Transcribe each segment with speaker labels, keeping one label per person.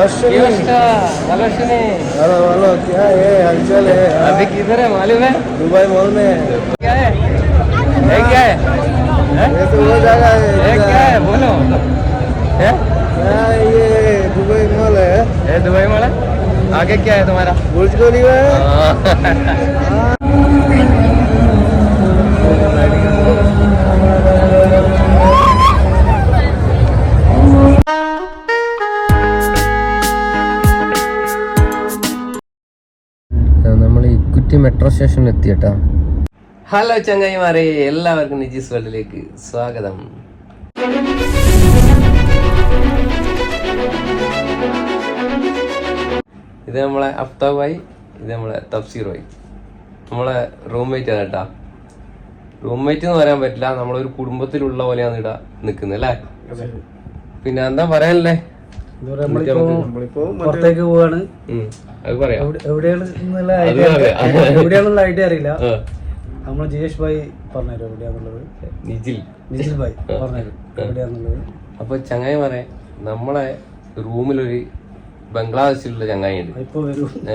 Speaker 1: Hello hello क्या है? हलचल है?
Speaker 2: अभी किधर है मालूम है?
Speaker 1: दुबई मॉल में। है
Speaker 2: क्या है? ये क्या है?
Speaker 1: ये तो वो जगह है
Speaker 2: ये क्या है? बोलो। है?
Speaker 1: क्या है ये? दुबई मॉल है।
Speaker 2: ये दुबई वाला आगे क्या है तुम्हारा?
Speaker 1: बुर्ज खलीफा है।
Speaker 2: മെട്രോ സ്റ്റേഷനിൽ എത്തിയട്ടാ. ഹലോ ചങ്ങായിമാരെ എല്ലാവർക്കും നിജീസ് വേൾഡിലേക്ക് സ്വാഗതം. ഇത് നമ്മളെ അഫ്താബായി ഇത് നമ്മളെ തഫ്സീറായി നമ്മളെ റൂംമേറ്റ് ആണ് കേട്ടാ റൂംമേറ്റ് എന്ന് പറയാൻ പറ്റില്ല നമ്മളൊരു കുടുംബത്തിലുള്ള പോലെയാണ് ഇടാ നിൽക്കുന്നത് അല്ലേ? പിന്നെ എന്താ പറയാനല്ലേ
Speaker 3: പുറത്തേക്ക് പോവാണ്. എവിടെയാണ്. എവിടെയാണെന്നുള്ള ഐഡിയ അറിയില്ല. നമ്മൾ ജിയേഷ് ഭായി പറഞ്ഞു എവിടെയാന്നുള്ളത്.
Speaker 2: നിജിൽ.
Speaker 3: നിജിൽ ഭായി പറഞ്ഞു എവിടെയാന്നുള്ളത്.
Speaker 2: അപ്പൊ ചങ്ങായി പറയാ നമ്മളെ റൂമിലൊരു ബംഗ്ലാദേശിലുള്ള ചങ്ങായി ഉണ്ട്.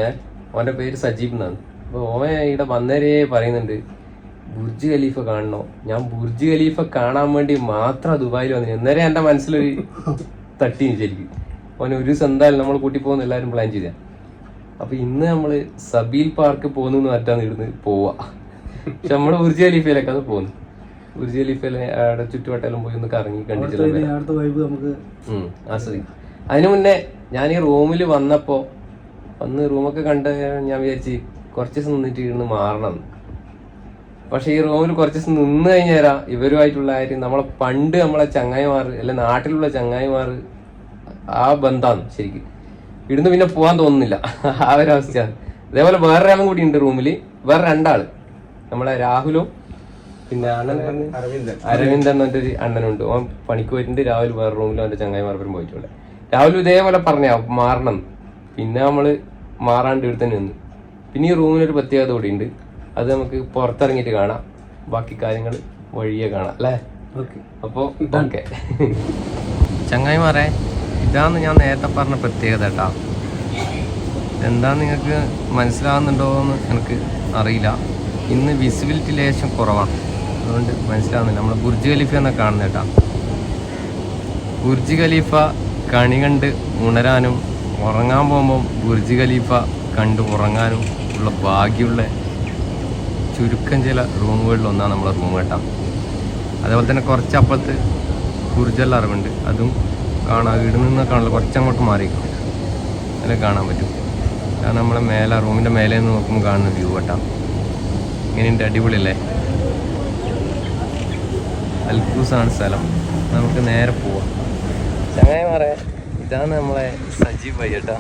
Speaker 2: ഏഹ് ഓന്റെ പേര് സജീബ് എന്നാണ്. അപ്പൊ ഓവൻ ഇവിടെ വന്നേരേ പറയുന്നുണ്ട് ബുർജ് ഖലീഫ കാണണോ? ഞാൻ ബുർജ് ഖലീഫ കാണാൻ വേണ്ടി മാത്രം ദുബായിൽ വന്നു അന്നേരം എന്റെ മനസ്സിലൊരു തട്ടി ശരിക്കും. ഓൻ ഒരു ദിവസം എന്തായാലും നമ്മൾ കൂട്ടി പോകുന്ന എല്ലാവരും പ്ലാൻ ചെയ്ത. അപ്പൊ ഇന്ന് നമ്മൾ സബീൽ പാർക്ക് പോകുന്നു മാറ്റാന്ന് ഇവിടുന്ന് പോവാ. പക്ഷെ നമ്മൾ ഉർജി അലീഫയിലൊക്കെ അത് പോകുന്നു. ഉർജി അലീഫയിലെ അവിടെ ചുറ്റുവട്ടെല്ലാം പോയി ഒന്ന് കറങ്ങി കണ്ടിട്ടില്ല ആസ്വദിക്കും അതിനു മുന്നേ ഞാൻ ഈ റൂമിൽ വന്നപ്പോ വന്ന് റൂമൊക്കെ കണ്ട ഞാൻ വിചാരിച്ചു കുറച്ച് ദിവസം നിന്നിട്ട് ഇരുന്ന് മാറണം. പക്ഷെ ഈ റൂമിൽ കുറച്ച് ദിവസം നിന്ന് കഴിഞ്ഞാൽ ഇവരുമായിട്ടുള്ള കാര്യം നമ്മളെ പണ്ട് നമ്മളെ ചങ്ങായിമാർ അല്ലെ നാട്ടിലുള്ള ചങ്ങായിമാർ ആ ബന്ധാണ് ശരിക്കും. ഇവിടുന്ന് പിന്നെ പോകാൻ തോന്നുന്നില്ല. ആ ഒരു അവസ്ഥയാണ്. ഇതേപോലെ വേറൊരാളും കൂടി ഉണ്ട് റൂമിൽ വേറെ രണ്ടാൾ. നമ്മളെ രാഹുലും പിന്നെ അണ്ണൻ
Speaker 1: അരവിന്ദൻ
Speaker 2: അരവിന്ദൻ എന്ന് പറഞ്ഞൊരു അണ്ണനുണ്ട്. ഓൻ പണിക്ക് പോയിട്ടുണ്ട്. രാഹുൽ വേറെ റൂമിൽ അവന്റെ ചങ്ങായിമാർപ്പുറം പോയിട്ടുണ്ട്. രാഹുൽ ഇതേപോലെ പറഞ്ഞ മാറണം. പിന്നെ നമ്മൾ മാറാണ്ട് ഇവിടെ തന്നെ നിന്ന്. പിന്നെ ഈ റൂമിനൊരു പ്രത്യേകത കൂടി ഉണ്ട്. അത് നമുക്ക് പുറത്തിറങ്ങിയിട്ട് കാണാം. ബാക്കി കാര്യങ്ങൾ വഴിയെ കാണാം. അല്ലേ?
Speaker 3: ഓക്കെ.
Speaker 2: അപ്പോ ഓക്കെ. ചങ്ങായിമാരെ ഇതാന്ന് ഞാൻ നേരത്തെ പറഞ്ഞ പ്രത്യേകത കേട്ടാ. എന്താ നിങ്ങൾക്ക് മനസ്സിലാവുന്നുണ്ടോ എന്ന് എനിക്ക് അറിയില്ല. ഇന്ന് വിസിബിലിറ്റി ലേശം കുറവാണ് അതുകൊണ്ട് മനസ്സിലാവുന്നില്ല. നമ്മൾ ബുർജ് ഖലീഫ എന്നാ കാണുന്ന കേട്ടാ. ബുർജ് ഖലീഫ കണി കണ്ട് ഉണരാനും ഉറങ്ങാൻ പോകുമ്പം ബുർജ് ഖലീഫ കണ്ട് ഉറങ്ങാനും ഉള്ള ഭാഗ്യമുള്ള ചുരുക്കം ചില റൂമുകളിൽ ഒന്നാണ് നമ്മളെ റൂം കേട്ടാ. അതേപോലെ തന്നെ കുറച്ച് കുർജെല്ലാം അറിവുണ്ട്. അതും കാണാം ഇവിടെ നിന്ന് കാണില്ല കുറച്ചങ്ങോട്ട് മാറിയിരിക്കും അതിൽ കാണാൻ പറ്റും കാരണം നമ്മളെ മേലെ റൂമിൻ്റെ മേലെ നിന്ന് നോക്കുമ്പോൾ കാണുന്ന വ്യൂ കേട്ടാ ഇങ്ങനെയുണ്ട് അടിപൊളിയല്ലേ അൽക്കൂസാണ് സ്ഥലം നമുക്ക് നേരെ പോവാം ചങ്ങായി മാറേ ഇതാണ് നമ്മളെ സജീവ് ഭായി കേട്ടാ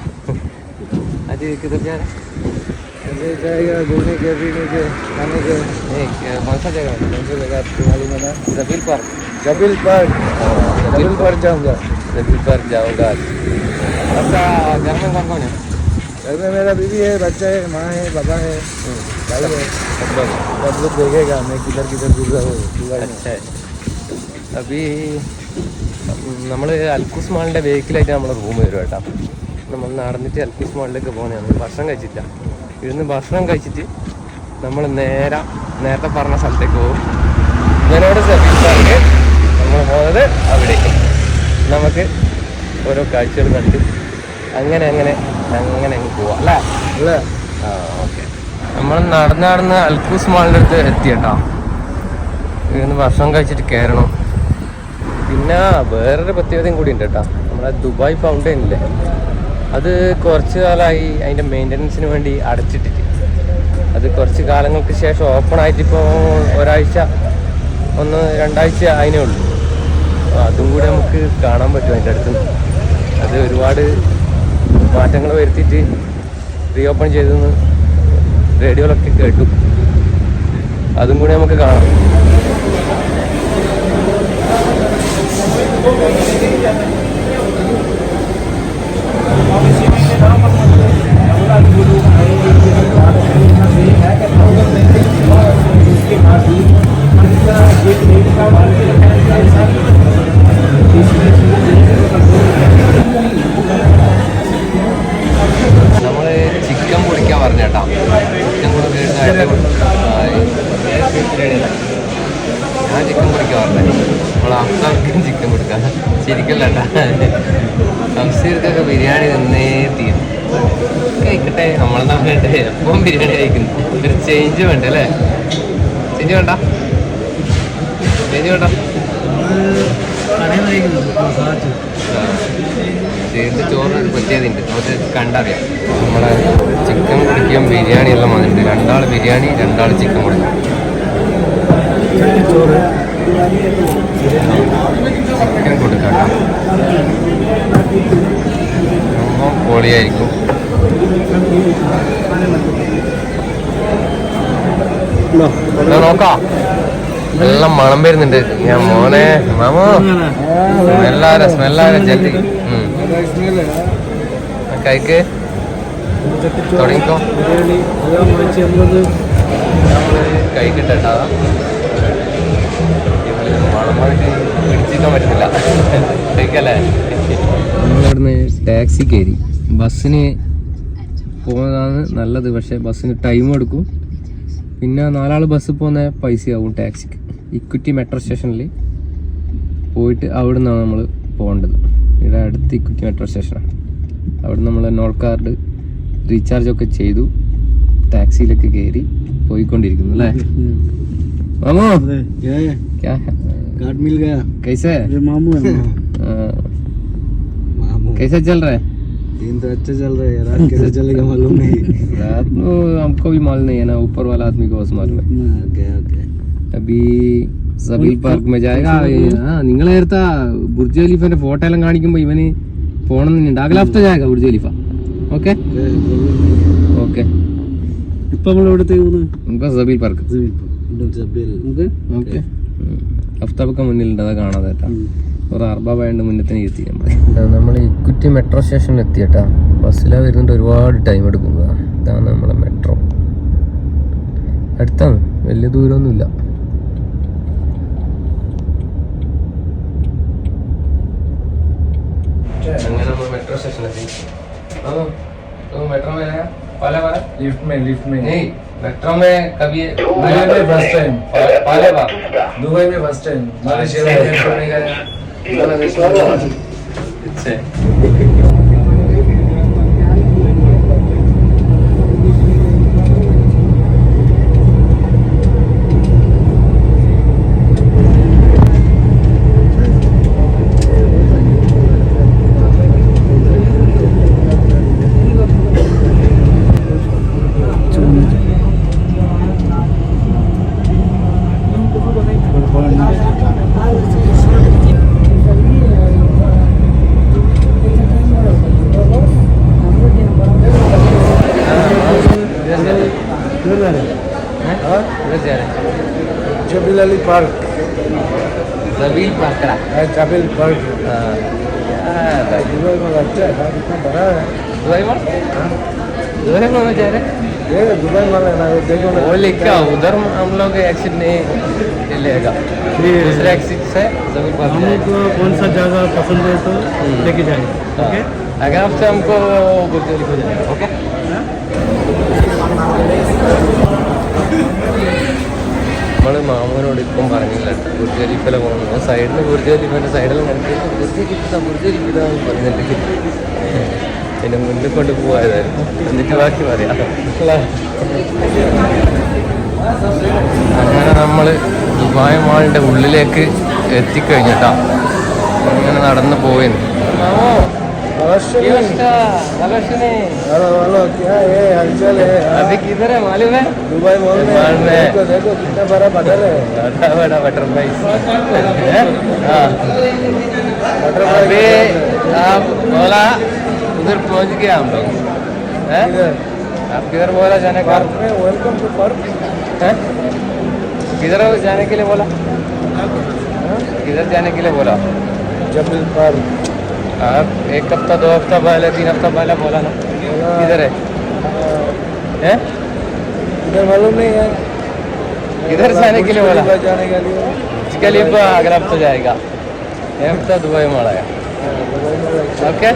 Speaker 2: അത് ഇതൊക്കെ
Speaker 1: ऐसे जाएगा घूमने के पीने के खाने के
Speaker 2: कौन सा जगह
Speaker 1: कौन सी जगह आपको मालूम है ना
Speaker 2: Jabeel Park
Speaker 1: Jabeel Park Jabeel Park जाऊंगा
Speaker 2: जबील पार्क जाऊंगा आज आपका घर में कौन कौन है
Speaker 1: घर में मेरा बीवी है बच्चा है माँ है पापा है भाई है
Speaker 2: सब लोग
Speaker 1: सब लोग देखेगा मैं किधर किधर घूम रहा हूँ दुबई में
Speaker 2: अच्छा അപ്പൊ ഈ നമ്മൾ അൽക്കൂസ് മാളിന്റെ ബേക്കിലായിട്ട് നമ്മളെ റൂം വരും കേട്ടോ നമ്മൾ നടന്നിട്ട് അൽക്കൂസ് മാളിലേക്ക് പോകുന്നതാണ് ഭക്ഷണം കഴിച്ചില്ല ഇരുന്ന് ഭക്ഷണം കഴിച്ചിട്ട് നമ്മൾ നേരെ നേരത്തെ പറഞ്ഞ സ്ഥലത്തേക്ക് പോകും ഇവനോട് സബീൽ പാർക്ക് നമ്മൾ പോകുന്നത് അവിടെ നമുക്ക് ഓരോ കാഴ്ചകൾ കണ്ട് അങ്ങനെ അങ്ങനെ അങ്ങനെ അങ്ങ് പോവാം അല്ലേ?
Speaker 1: അല്ലേ?
Speaker 2: ആ ഓക്കെ. നമ്മൾ നടന്ന് നടന്ന് അൽക്കൂസ് മാളിന്റെ അടുത്ത് എത്തി കേട്ടോ. ഇന്ന് ഭക്ഷണം കഴിച്ചിട്ട് കയറണം. പിന്നെ വേറൊരു പ്രത്യേകതയും കൂടി ഉണ്ട് കേട്ടോ. നമ്മുടെ ദുബായ് ഫൗണ്ടൈൻ ഇല്ലേ? അത് കുറച്ച് കാലമായി അതിന്റെ മെയിന്റനൻസിന് വേണ്ടി അടച്ചിട്ടിട്ട്. അത് കുറച്ച് കാലങ്ങൾക്ക് ശേഷം ഓപ്പൺ ആയിട്ട് ഇപ്പോൾ ഒരാഴ്ച ഒന്ന് രണ്ടാഴ്ച അതിനേ ഉള്ളൂ. അപ്പോൾ അതും കൂടെ നമുക്ക് കാണാൻ പറ്റും അതിന്റെ അടുത്ത്. അത് ഒരുപാട് മാറ്റങ്ങൾ വരുത്തിയിട്ട് റീ ഓപ്പൺ ചെയ്തെന്ന് റേഡിയോയിലൊക്കെ കേട്ടു. അതും കൂടെ നമുക്ക് കാണാം. Thank you. നമ്മൾ ചിക്കൻ പൊടിക്കാൻ പറഞ്ഞ കേട്ടാ ചിക്കൻ ഞാൻ ചിക്കൻ പൊടിക്കാൻ പറഞ്ഞേ. നമ്മൾ അഫ്സാർക്കും ചിക്കൻ കൊടുക്കാം ശരിക്കല്ല അംസീർക്കൊക്കെ ബിരിയാണി തന്നേ തീരും. കഴിക്കട്ടെ നമ്മൾ നോക്കട്ടെ എപ്പം ബിരിയാണി കഴിക്കുന്നു? ഒരു ചേഞ്ച് വേണ്ട അല്ലേ? ചേഞ്ച് വേണ്ട? ചേഞ്ച് വേണ്ട?
Speaker 3: കടയിൽ നിന്ന് കഴിക്കുന്നത് മസാജ്
Speaker 2: ചേർത്ത് ചോറിന് ഒരു പ്രത്യേകതയുണ്ട് നമുക്ക് കണ്ടറിയാം. നമ്മളെ ചിക്കൻ കുടിക്കുകയും ബിരിയാണി എല്ലാം വന്നിട്ടുണ്ട്. രണ്ടാൾ ബിരിയാണി രണ്ടാൾ ചിക്കൻ കുടിക്കും ചിക്കൻ കൊടുക്കാം സംഭവം പൊളിയായിരിക്കും. നോക്കാം. നല്ല മണം വരുന്നുണ്ട്. ഞാൻ മോനെ മാമോ. സ്മെല്ലാര സ്മെല്ലാര
Speaker 1: ജലി
Speaker 2: കൈക്ക്. തുടങ്ങിക്കോ. കൈ കിട്ടട്ടാ ഇവിടുന്ന് ടാക്സി കയറി. ബസ്സിന് പോകുന്നതാണ് നല്ലത് പക്ഷെ ബസ്സിന് ടൈം എടുക്കും. പിന്നെ നാലാൾ ബസ് പോകുന്ന പൈസ ആവും ടാക്സിക്ക്. ഇക്വിറ്റി മെട്രോ സ്റ്റേഷനിൽ പോയിട്ട് അവിടെ നിന്നാണ് നമ്മൾ പോകേണ്ടത് ഇവിടെ അടുത്ത് ഇക്വിറ്റി മെട്രോ സ്റ്റേഷനാണ് അവിടെ നമ്മൾ നോൾ കാർഡ് റീചാർജ് ഒക്കെ ചെയ്തു ടാക്സിയിലൊക്കെ കയറി പോയിക്കൊണ്ടിരിക്കുന്നു അല്ലേ മാമോ
Speaker 3: അതെ
Speaker 2: ക്യാ
Speaker 3: कार्ड मिल गया
Speaker 2: कैसे
Speaker 3: ये मामू है
Speaker 2: हाँ,
Speaker 3: मामू
Speaker 2: कैसे चल रहा है
Speaker 3: दिन तो अच्छे चल रहे हैं रात कैसे चलेगा मालूम नहीं
Speaker 2: रात में हमको भी मालूम नहीं है ना ऊपर वाला आदमी को बस मालूम है
Speaker 3: ओके ओके
Speaker 2: അബി സബീൽ പാർക്ക് में जाएगा ആ നിങ്ങൾ നേരത്തെ ബുർജ് ഖലീഫന്റെ ഫോട്ടോ എല്ലാം കാണിക്കുമ്പോ ഇവന് പോണെന്നുണ്ട് അകല ഹഫ്ത ജായക ബുർജ് ഖലീഫ ഓക്കെ ഓക്കെ
Speaker 3: ഇപ്പൊ നമ്മൾ എവിടത്തേക്ക് പോകുന്നത്
Speaker 2: നമുക്ക് സബീൽ പാർക്ക്
Speaker 3: നമുക്ക്
Speaker 2: ഓക്കെ ഹഫ്താബൊക്കെ മുന്നിലുണ്ട് അതാ കാണാതെ കേട്ടാ ഒരു അർബാബായണ്ട് മുന്നിൽ തന്നെ എത്തി നമ്മൾ നമ്മൾ ഇക്വിറ്റി മെട്രോ സ്റ്റേഷനിൽ എത്തി കേട്ടാ ബസ്സിലാ വരുന്നുണ്ട് ഒരുപാട് ടൈം എടുക്കും ഇതാ. ഇതാണ് നമ്മളെ മെട്രോ അടുത്താണ് വലിയ ദൂരമൊന്നുമില്ല मेट्रो में आया पहले बार
Speaker 1: लिफ्ट में लिफ्ट में।
Speaker 2: नहीं मेट्रो में कभी
Speaker 1: दुबई में फ़र्स्ट टाइम
Speaker 2: पहले बार
Speaker 1: दुबई में फ़र्स्ट टाइम मलेशिया में एयरपोर्ट में गए
Speaker 2: अच्छा इधर जा रहे हैं?
Speaker 1: Zabeel Ali park.
Speaker 2: जबील पाकड़ा
Speaker 1: है जबील पार्क।
Speaker 2: हाँ।
Speaker 1: दुबई में अच्छा है इतना बड़ा है।
Speaker 2: दुबई में? दुबई में जा रहे
Speaker 1: ये दुबई है देखो ना।
Speaker 2: वो लिखा उधर हम लोग एक्सिट नहीं लेगा। दूसरे एक्सिट से ज़मीन पर
Speaker 3: हमको कौन सा जगह पसंद है तो लेके जाएँगे
Speaker 2: ओके? अगर आपसे हमको ओके? നമ്മൾ മാമൂനോട് ഇപ്പം പറഞ്ഞില്ല ബുർജ് ഖലീഫല പോകുന്നു സൈഡിൽ ബുർജ് ഖലീഫന്റെ സൈഡിലും കണ്ടിട്ട് എന്നെ മുന്നിൽ കൊണ്ട് പോയതായിരുന്നു എന്നിട്ട് ബാക്കി പറയാം. അങ്ങനെ നമ്മൾ ദുബായ് മാളിന്റെ ഉള്ളിലേക്ക് എത്തിക്കഴിഞ്ഞിട്ടാ. അങ്ങനെ നടന്നു പോയിന്
Speaker 1: अवश्य नहीं हेलो हेलो क्या है? हलचल है। हाँ?
Speaker 2: अभी किधर है? मालूम है?
Speaker 1: दुबई मॉल में।
Speaker 2: मॉल में।
Speaker 1: देखो देखो कितना बड़ा बटन है।
Speaker 2: बड़ा बड़ा बटरफ्लाई हाँ। अभी आप बोला उधर पहुँच गए हम लोग। आप किधर बोला जाने का?
Speaker 1: वेलकम टू पार्क
Speaker 2: किधर जाने के लिए बोला? किधर जाने के लिए बोला?
Speaker 1: जबील पार्क
Speaker 2: आप एक हफ्ता दो हफ्ता पहले तीन हफ्ता पहले बोला ना किधर है हैं?
Speaker 1: इधर मालूम नहीं है
Speaker 2: किधर जाने के लिए बोला
Speaker 1: दुबई जाने के लिए
Speaker 2: इसके लिए तो अगर हफ्ता जाएगा एक हफ्ता दुबई മാളായ ഓക്കെ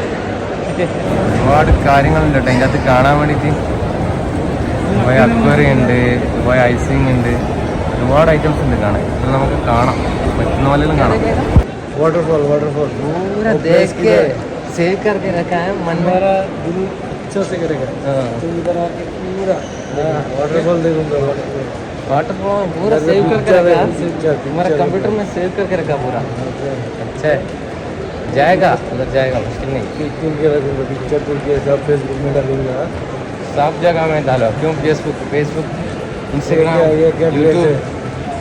Speaker 2: ഒരുപാട് കാര്യങ്ങളുണ്ട് കേട്ടോ അതിൻ്റെ അകത്ത് കാണാൻ വേണ്ടിയിട്ട് ദുബായ് അക്വറി ഉണ്ട് ദുബായ് ഐസിങ് ഉണ്ട് ഒരുപാട് ഐറ്റംസ് ഉണ്ട് കാണാൻ അത് നമുക്ക് കാണാം പറ്റുന്ന പോലെയും കാണാം
Speaker 1: वाटरफॉल वाटरफॉल
Speaker 2: पूरा देख के सेव करके रखा है मन में।
Speaker 1: हमारा दिल अच्छा से करेगा।
Speaker 2: हाँ।
Speaker 1: तो इधर आके पूरा वाटरफॉल देखूँगा
Speaker 2: वाटरफॉल पूरा सेव करके रखा
Speaker 1: है,
Speaker 2: है।
Speaker 1: picture
Speaker 2: कंप्यूटर में सेव करके रखा पूरा। अच्छा। है। जाएगा? उधर जाएगा मुश्किल नहीं।
Speaker 1: पिक्चर के रखूँगा पिक्चर तुल के सब फेसबुक में डालूँगा।
Speaker 2: सब जगह में डालो। क्यों? फेसबुक फेसबुक इंस्टाग्राम यूट्यूब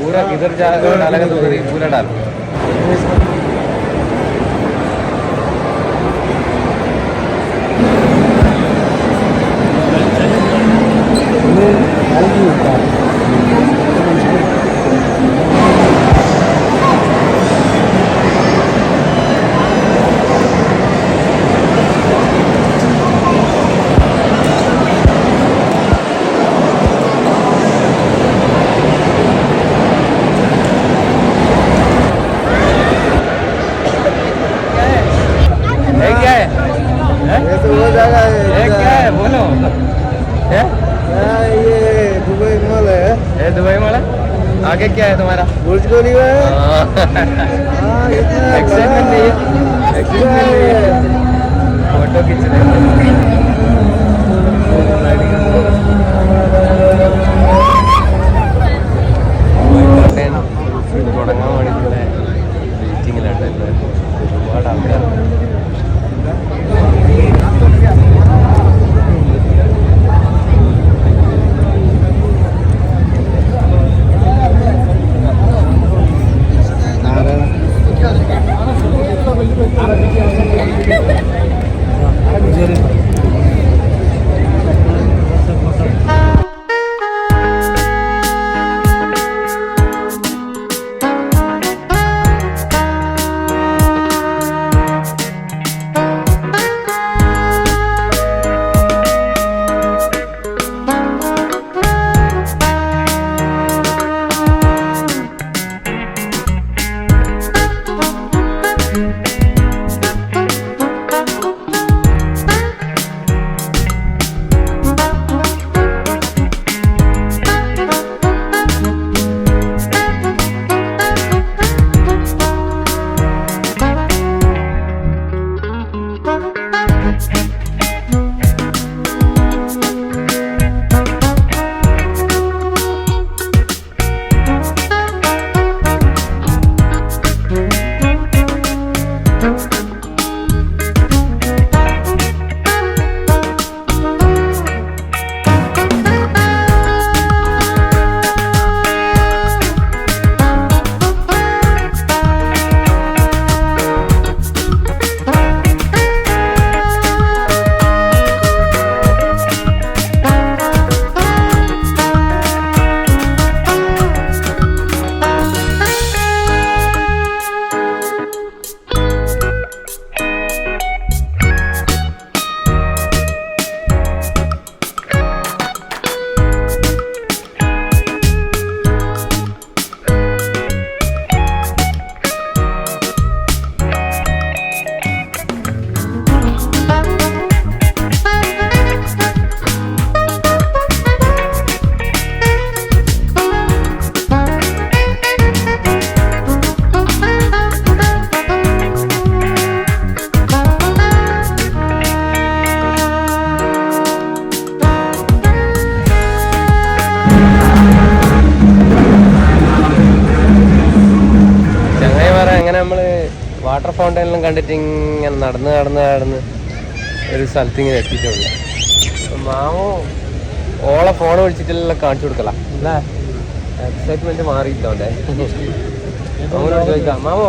Speaker 2: पूरा किधर जाएगा डालेगा तो पूरा डालो। എക്സൈറ്റ്മെന്റ് ചെയ്യും എക്സൈറ്റ്മെന്റ് ചെയ്യും ഫോട്ടോ കിച്ചൺ തുടങ്ങാൻ വേണ്ടിയിട്ടുള്ള മീറ്റിങ്ങിലാണ് എല്ലാവരും ഒരുപാട് ആൾക്കാർ ചങ്ങായിമാരെ ഫൗണ്ടൈനെല്ലാം കണ്ടിട്ട് ഇങ്ങനെ നടന്ന് നടന്ന് നടന്ന് ഒരു സ്ഥലത്ത് ഇങ്ങനെ എത്തിയിട്ടുള്ളു മാമോ ഓളെ ഫോൺ വിളിച്ചിട്ടെല്ലാം കാണിച്ചു കൊടുക്കല അല്ലേ എക്സൈറ്റ്മെന്റ് മാറിയിട്ടോണ്ടേ അവനോട് ചോദിക്കാം മാമോ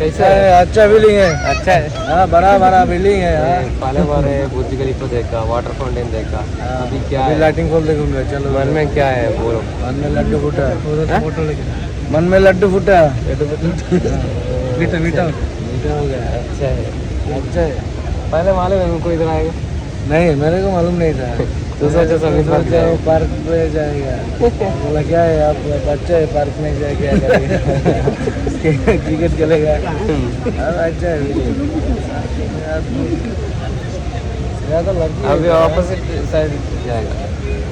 Speaker 2: कैसा है
Speaker 1: अच्छा बिल्डिंग है
Speaker 2: अच्छा है
Speaker 1: हाँ बड़ा बड़ा बिल्डिंग है हाँ
Speaker 2: पहले बार बुर्ज खलीफा देखा वाटर फाउंटेन देखा अभी क्या
Speaker 1: अभी
Speaker 2: है
Speaker 1: लाइटिंग खोल देखूंगा चलो
Speaker 2: मन में क्या है बोलो
Speaker 1: मन में लड्डू फूटा है
Speaker 2: हाँ?
Speaker 3: फोटो लेके
Speaker 1: मन में लड्डू फूटा
Speaker 3: मीठा मीठा
Speaker 1: हो गया
Speaker 2: अच्छा है।
Speaker 1: अच्छा है।
Speaker 2: पहले मालूम है उनको इधर आएगा?
Speaker 1: नहीं मेरे को मालूम नहीं था।
Speaker 2: तो सोचा समीर पार्क
Speaker 1: में जाएगा। बोला क्या है आप? बच्चा है पार्क में जाए क्या करेगा? क्रिकेट खेलेगा। हाँ, अच्छा है ज़्यादा लड़की
Speaker 2: अभी ऑपोजिट साइड जाएगा।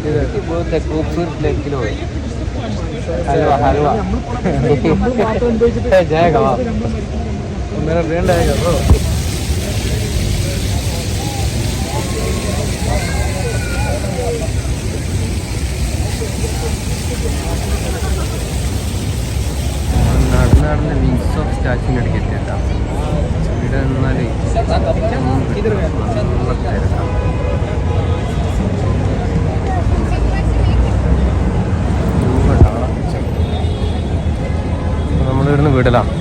Speaker 1: इधर
Speaker 2: बहुत है खूबसूरत लेक किलो है हलवा हलवा। जाएगा वहाँ
Speaker 1: मेरा ब्रेंड आएगा ब्रो
Speaker 2: നടന്ന് വിങ്സ് ഓഫ് സ്റ്റാച്ചിന്റെ അടുക്കേക്ക് ഇവിടെ നിന്നാലേ നമ്മളിവിടുന്ന് വിടലാണ്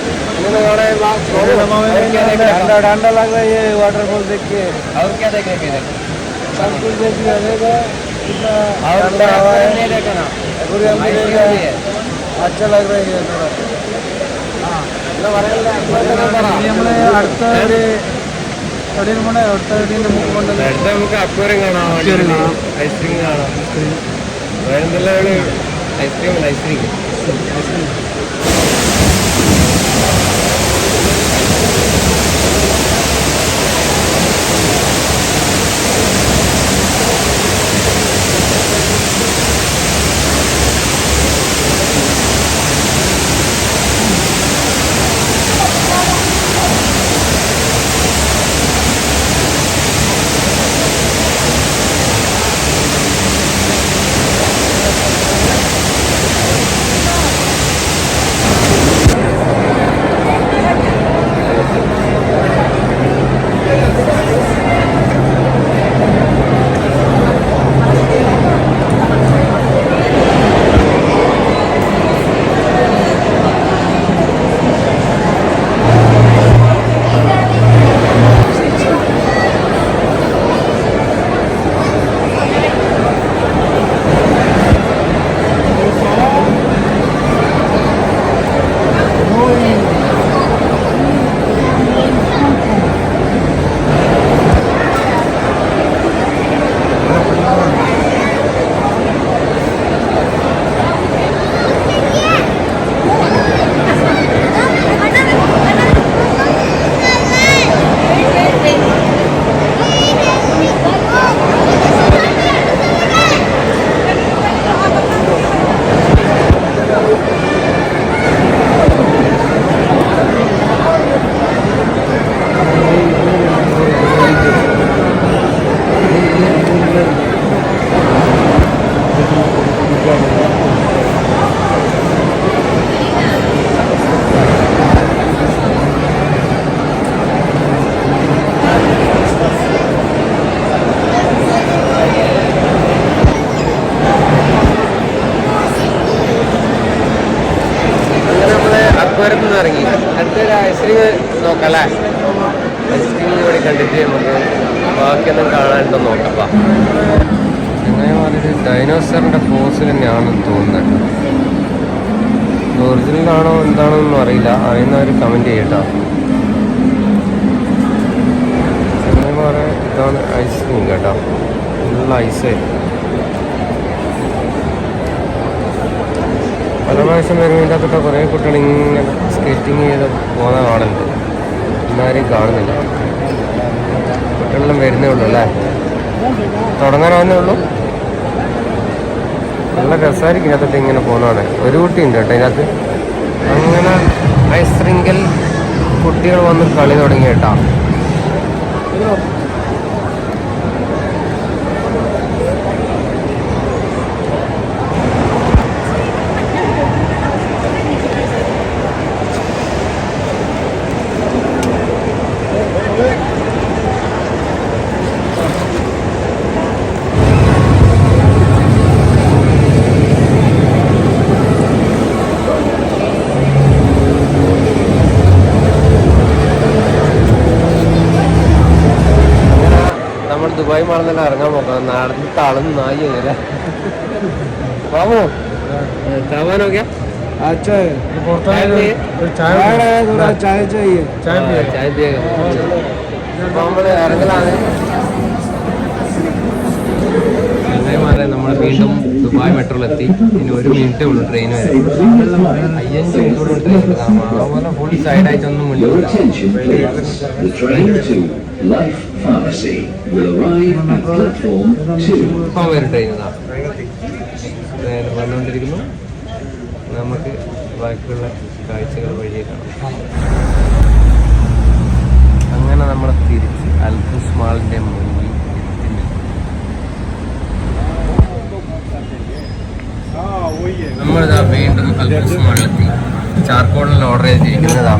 Speaker 1: ठंडा ठंडा लग रहा है ये वाटरफॉल देख के
Speaker 2: और क्या देख रहे थे
Speaker 1: सब कुछ देख लिया देखो कितना
Speaker 2: और
Speaker 1: ठंडा हवा है
Speaker 2: नहीं देखा ना
Speaker 1: पूरी हम
Speaker 2: Ice
Speaker 1: देख
Speaker 2: cream
Speaker 1: रहे
Speaker 2: भी है।
Speaker 1: हैं। अच्छा लग रहा है ये थोड़ा നമ്മള് അടുത്ത ഒരു എവിടെയും പോണേ അടുത്ത എവിടെയും നമുക്ക് കൊണ്ടത്
Speaker 2: അടുത്ത നമുക്ക് അക്വേറിയം കാണാം
Speaker 1: Aquarium കാണാം.
Speaker 2: ഐസ്ക്രീം കാണാം വേറെന്തെല്ലാം ഐസ്ക്രീം അല്ല ഐസ്ക്രീം അങ്ങനെ നമ്മൾ അക്വേറിയത്തിൽ നിന്ന് ഇറങ്ങി അടുത്തൊരു ഐസ്ക്രീം നോക്കാം അല്ലേ ഐസ്ക്രീം കൂടി കണ്ടിട്ട് നമുക്ക് ബാക്കിയൊന്നും കാണാനുണ്ടോ നോക്കാം അങ്ങനെ പറഞ്ഞിട്ട് ഡൈനോസറിന്റെ ഫോസിൽ തന്നെയാണെന്ന് തോന്നുന്നത് ഒറിജിനൽ ആണോ എന്താണോ ഒന്നും അറിയില്ല അറിയുന്നവർ കമന്റ് ചെയ്യട്ടോ. ചെന്നൈ പറയാൻ ഇതാണ് ഐസ്ക്രീം കേട്ടോ. ഫുൾ ഐസ് പല പ്രാവശ്യം വരുമ്പോൾ ഇതിന്റെ കുറേ കുട്ടികൾ ഇങ്ങനെ സ്കേറ്റിങ് ചെയ്ത് പോകുന്ന കാണുന്നുണ്ട്. ഇന്നാരും കാണുന്നില്ല. കുട്ടികളെല്ലാം വരുന്നേ ഉള്ളൂ അല്ലേ? തുടങ്ങാനാവുന്നേ ഉള്ളൂ. നല്ല രസമായിരിക്കും ഇതിനകത്തോട്ട് ഇങ്ങനെ പോകുന്നതാണ്. ഒരു കുട്ടി ഉണ്ട് കേട്ടോ ഇതിനകത്ത്. അങ്ങനെ ഐസ്രിങ്കൽ കുട്ടികൾ വന്ന് കളി തുടങ്ങി കേട്ടോ. പാടുന്നല്ല ഇറങ്ങാൻ നോക്കാം. നടന്ന് തളന്ന് നായി വരാ. ബാബു
Speaker 3: ചാവാനൊക്കെ
Speaker 2: ചായ നമ്മൾ വീണ്ടും ദുബായ് മെട്രോയിൽ എത്തി ഇനി ഒരു മിനിറ്റേ ഉള്ളൂ ട്രെയിൻ വരെ. അയ്യഞ്ച് മിനിറ്റോട് ട്രെയിൻ അതുപോലെ ഫുൾ സൈഡായിട്ടൊന്നും
Speaker 4: Your
Speaker 2: മുന്നിൽ
Speaker 4: attention, please. The train to Life Pharmacy will arrive 2.
Speaker 2: ഇപ്പം വരും ട്രെയിൻ ഇതാ. നേരെ വന്നുകൊണ്ടിരിക്കുന്നു. നമുക്ക് ബാക്കിയുള്ള കാഴ്ചകൾ വഴിയെ കാണാം. അങ്ങനെ നമ്മൾ തിരിച്ച് അൽഫുസ് മാളിന്റെ മുന്നിൽ എത്തി നിൽക്കുന്നു. നമ്മളിതാ വീണ്ടും കൽപ്പൂസ് വെള്ളത്തിൽ ചാർക്കോളിൽ ഓർഡർ ചെയ്തിരിക്കുന്നതാ.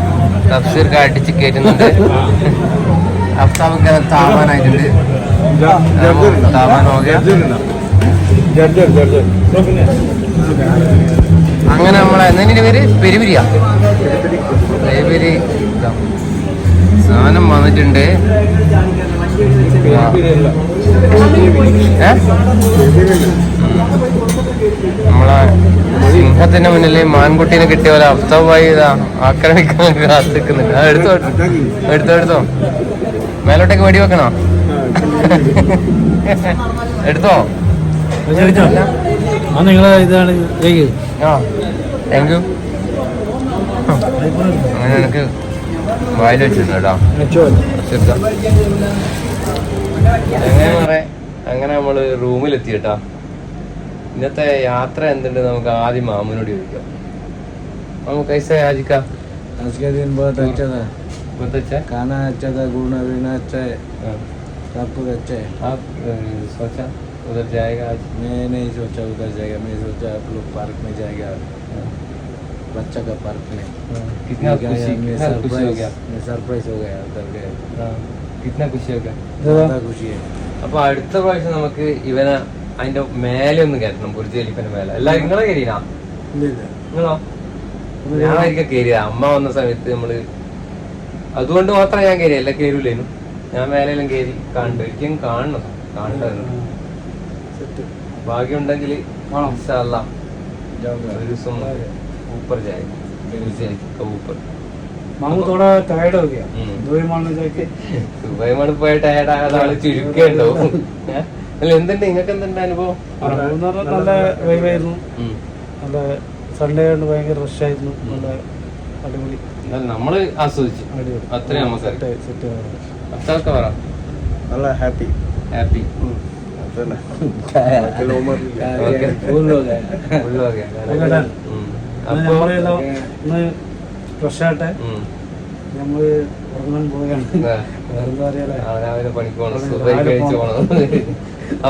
Speaker 2: തഫ്സീർക്ക് അടിച്ച് കയറ്റുന്നുണ്ട് അഫ്താബ്
Speaker 1: താമാനായിട്ടുണ്ട് താപാൻ
Speaker 2: അങ്ങനെ നമ്മളെ എന്തിന്റെ പേര്? പെരുപിരിയ പെരുപിരി സാധനം വന്നിട്ടുണ്ട്. ഏ? നമ്മളെ സിംഹത്തിന്റെ മുന്നിൽ മാൻകുട്ടീനെ കിട്ടിയ പോലെ അഫ്താബായി ഇതാ ആക്രമിക്കാൻ കാത്തിക്കുന്നുണ്ട് ആ, എടുത്തോ എടുത്തോ. എടുത്തോ മേലോട്ടേക്ക് വെടി വെക്കണോ? എടുത്തോ?
Speaker 3: ഇതാണ്
Speaker 2: ആ താങ്ക് യു അങ്ങനെ എനിക്ക് വായിൽ വെച്ചിട്ടുണ്ട് കേട്ടോ. അങ്ങനെ നമ്മൾ റൂമിലെത്തി കേട്ടാ. ഇന്നത്തെ യാത്ര എന്തുണ്ട് നമുക്ക് ആദ്യം മാമനോട് ചോദിക്കാം നമുക്ക് കൈസ യാചിക്കാം
Speaker 1: आज का दिन बहुत अच्छा था
Speaker 2: വെച്ചാ
Speaker 1: खाना अच्छा था घूमना फिरना अच्छा है सब कुछ अच्छा है
Speaker 2: आप अ, सोचा उधर जाएगा आज
Speaker 1: मैं नहीं सोचा उधर जाएगा मैं सोचा आप लोग पार्क में जाएगा बच्चा का पार्क में
Speaker 2: कितना
Speaker 1: मैं गया,
Speaker 2: खुशी
Speaker 1: मैं
Speaker 2: कितना खुशी हो
Speaker 1: सरप्राइज
Speaker 2: गया
Speaker 1: मैं सरप्राइज हो गया उधर गए
Speaker 2: हाँ, कितना खुशी हो गया
Speaker 1: ज़्यादा खुशी है
Speaker 2: അപ്പൊ അടുത്ത പ്രാവശ്യം നമുക്ക് ഇവനെ അതിന്റെ മേലെ ഒന്ന് കയറ്റണം ബുർജ് ഖലീഫിന്റെ മേലെ. അല്ല നിങ്ങളെ കയറിയാണോ ഞാനായിരിക്കും ഞാൻ കയറിയ അമ്മ വന്ന സമയത്ത് നമ്മൾ അതുകൊണ്ട് മാത്രം ഞാൻ കയറി എല്ലാം കയറൂലേനു ഞാൻ മേലെല്ലാം കയറി കണ്ടു. ഒരിക്കലും കാണണം. കാണണ്ടായിരുന്നു
Speaker 1: ഭാഗ്യമുണ്ടെങ്കിൽ
Speaker 2: ഒരു ദിവസം ചുരുക്കേണ്ടോ? അല്ല എന്തുണ്ട്? നിങ്ങൾക്ക് എന്തുണ്ട് അനുഭവം
Speaker 3: എന്ന് നല്ല വൈവായിരുന്നു നല്ല സൺഡേ ആയതുകൊണ്ട് ഭയങ്കര റഷ് ആയിരുന്നു. നല്ല അടിപൊളി.
Speaker 2: നമ്മൾ ആസ്വദിച്ചു. അത്രയും നമുക്ക്
Speaker 1: നല്ല
Speaker 2: ഹാപ്പി ഹാപ്പി
Speaker 3: ഞമ്മൾ ഉറങ്ങാൻ പോവുകയാണ്. വേറെന്താ അറിയാലേ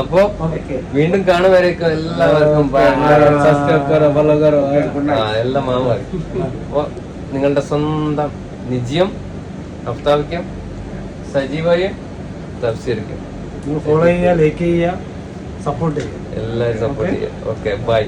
Speaker 2: അപ്പൊ വീണ്ടും കാണുവരേക്കും എല്ലാവർക്കും എല്ലാം നിങ്ങളുടെ സ്വന്തം നിജ്യം അഫ്താവിക്കും സജീവയും തഫ്സീർക്കും
Speaker 3: ഫോളോ ചെയ്യുക ലൈക്ക് ചെയ്യുക സപ്പോർട്ട് ചെയ്യുക.
Speaker 2: എല്ലാവരും സപ്പോർട്ട് ചെയ്യുക. Okay bye